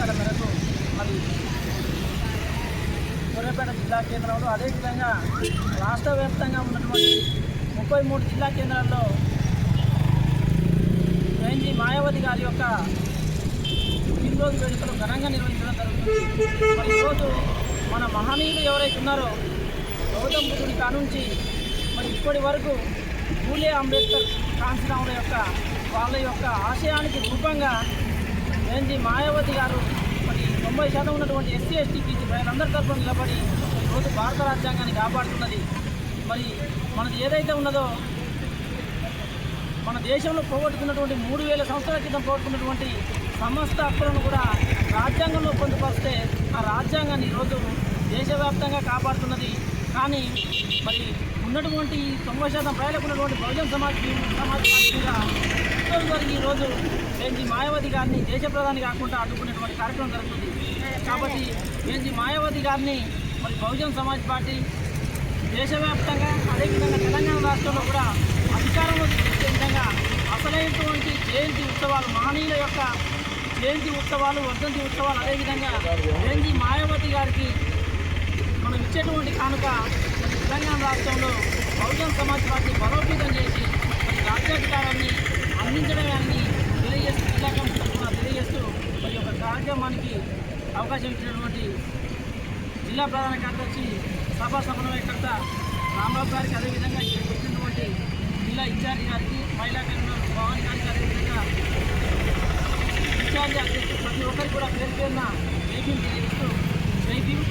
ఆదేశాల మేరకు మరి సూర్యాపేట జిల్లా కేంద్రంలో అదేవిధంగా రాష్ట్ర వ్యాప్తంగా ఉన్నటువంటి ముప్పై మూడు జిల్లా కేంద్రాల్లో జయంతి మాయావతి గారి యొక్క ఈరోజు వేడుకలు ఘనంగా నిర్వహించడం జరుగుతుంది. మరి ఈరోజు మన మహనీయులు ఎవరైతే ఉన్నారో గౌతమ్ బుద్ధుడి కానుంచి మరి ఇప్పటి వరకు పూలే అంబేద్కర్ కాన్సీరాముల యొక్క వాళ్ళ యొక్క ఆశయానికి రూపంగా ఏంటి మాయావతి గారు? మరి తొంభై శాతం ఉన్నటువంటి ఎస్సీ ఎస్టీకి ప్రజలందరి తరఫున నిలబడి ఈరోజు భారత రాజ్యాంగాన్ని కాపాడుతున్నది. మరి మనది ఏదైతే ఉన్నదో మన దేశంలో పోగొట్టుకున్నటువంటి మూడు వేల సంవత్సరాల క్రితం పోగొట్టుకున్నటువంటి సమస్త హక్కులను కూడా రాజ్యాంగంలో పొందుపరిస్తే ఆ రాజ్యాంగాన్ని ఈరోజు దేశవ్యాప్తంగా కాపాడుతున్నది. కానీ మరి ఉన్నటువంటి తొంభై శాతం ప్రజలకు ఉన్నటువంటి బహుజన సమాజ్ సమాజ్ పార్టీగా ఈరోజు ఏంటి మాయావతి గారిని దేశ ప్రధాని కాకుండా అడ్డుకునేటువంటి కార్యక్రమం జరుగుతుంది. కాబట్టి ఏంటి మాయావతి గారిని మరి బహుజన్ సమాజ్ పార్టీ దేశవ్యాప్తంగా అదేవిధంగా తెలంగాణ రాష్ట్రంలో కూడా అధికారంలో తీసుకొచ్చే విధంగా అసలైనటువంటి జయంతి ఉత్సవాలు మహనీయుల యొక్క జయంతి ఉత్సవాలు వర్ధంతి ఉత్సవాలు అదేవిధంగా జయంతి మాయావతి గారికి మనం ఇచ్చేటువంటి కానుక తెలంగాణ రాష్ట్రంలో బహుజన్ సమాజ్ పార్టీ బలోపేతం చేసి రాజ్యాధికారాన్ని అందించడాన్ని తెలియజేస్తూ జిల్లా కమిటీ తరఫున తెలియజేస్తూ మరి యొక్క కార్యక్రమానికి అవకాశం ఇచ్చినటువంటి జిల్లా ప్రధాన కార్యదర్శి సభా సమన్వయకర్త రాంబాబు గారికి అదేవిధంగా ఇక్కడికి వచ్చినటువంటి జిల్లా ఇన్ఛార్జి గారికి మహిళా కన్వీనర్ భవాని గారికి అదేవిధంగా ఇన్ఛార్జి అధ్యక్షుడు ప్రతి ఒక్కరికి కూడా పేరు పేరున జైభీం తెలియజేస్తూ జైభీం